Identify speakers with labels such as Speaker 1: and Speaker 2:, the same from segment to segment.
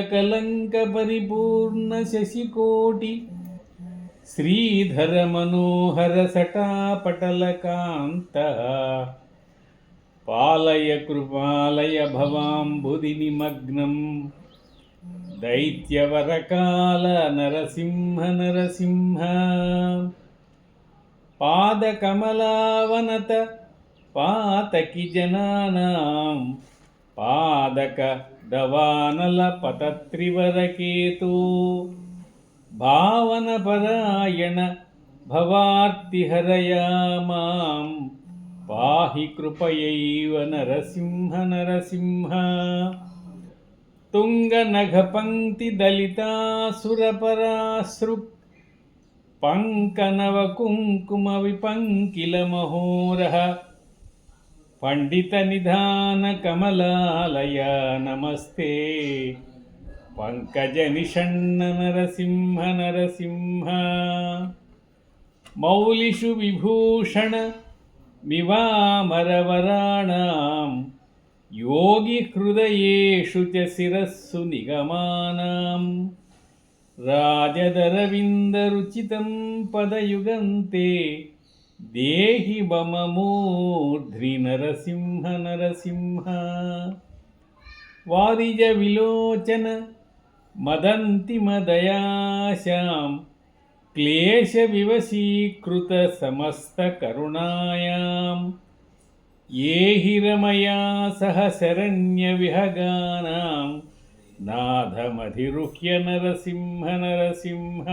Speaker 1: కలంక పరిపూర్ణ శశికోటి. శ్రీధర మనోహర సటాపటల కాంత. పాలయ కృపాలయ భవాంబుది నిమగ్నం పాదక దవానల పతత్రివరకేతు. భావనపరాయణ భవార్తిహరయా మాం పాహి కృపయైవ నరసింహ నరసింహ. తుంగనఘపంక్తి దళితాసురపరాసృక్ పంకనవ కుంకుమ విపంకిల మహోరః పండిత నిధాన కమలాలయ నమస్తే. పంకజ నిషణ్ణ నరసింహ నరసింహ. మౌలిషు విభూషణ మివామరవరాణాం యోగి దేహి బమమూర్ధ్రి నరసింహ నరసింహ. వారిజ విలోచన మదంతిమదయాశాం క్లేశ వివశీకృత సమస్త కరుణాయాం. ఏ హిరమయా సహ శరణ్య విహగానాం. నాథమధిరుహ్య నరసింహ నరసింహ.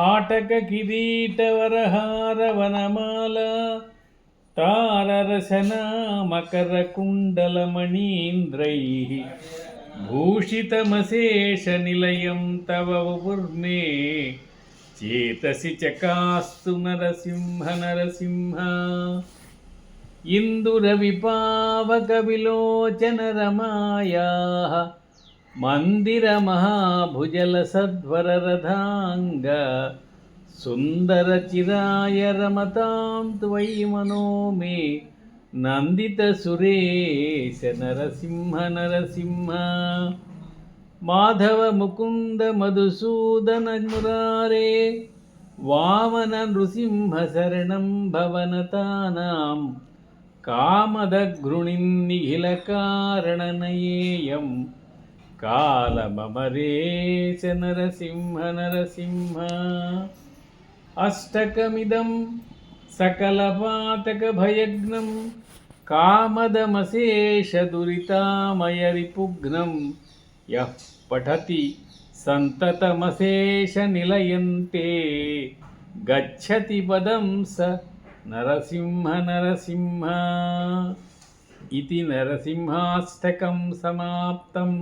Speaker 1: ఆటక కిరీటవరహార వనమాల తారరసనా మకర కుండలమణీంద్రై భూషితమశేష నిలయం తవ ఉర్మే చేతసి చకాస్తు నరసింహ నరసింహ ఇందుర విపావక విలోచన రమాయా मन्दिरमहाभुजलसध्वररथाङ्ग सुन्दरचिराय रमतां त्वयि मनो मे नन्दितसुरेश नरसिंह नरसिंह माधवमुकुन्दमधुसूदनमुरारे वामननृसिंहशरणं भवनतानां कामदघृणीन्निखिलकारणनयेयम् కాలమమరేశ నరసింహ నరసింహ. అష్టకమిదం సకలపాతకభయగ్నం కామదమశేషదురితామయరిపుఘ్నం యః పఠతి సంతతమశేషనిలయంతే గచ్చతి పదం స నరసింహ నరసింహ. ఇది నరసింహాష్టకం సమాప్తం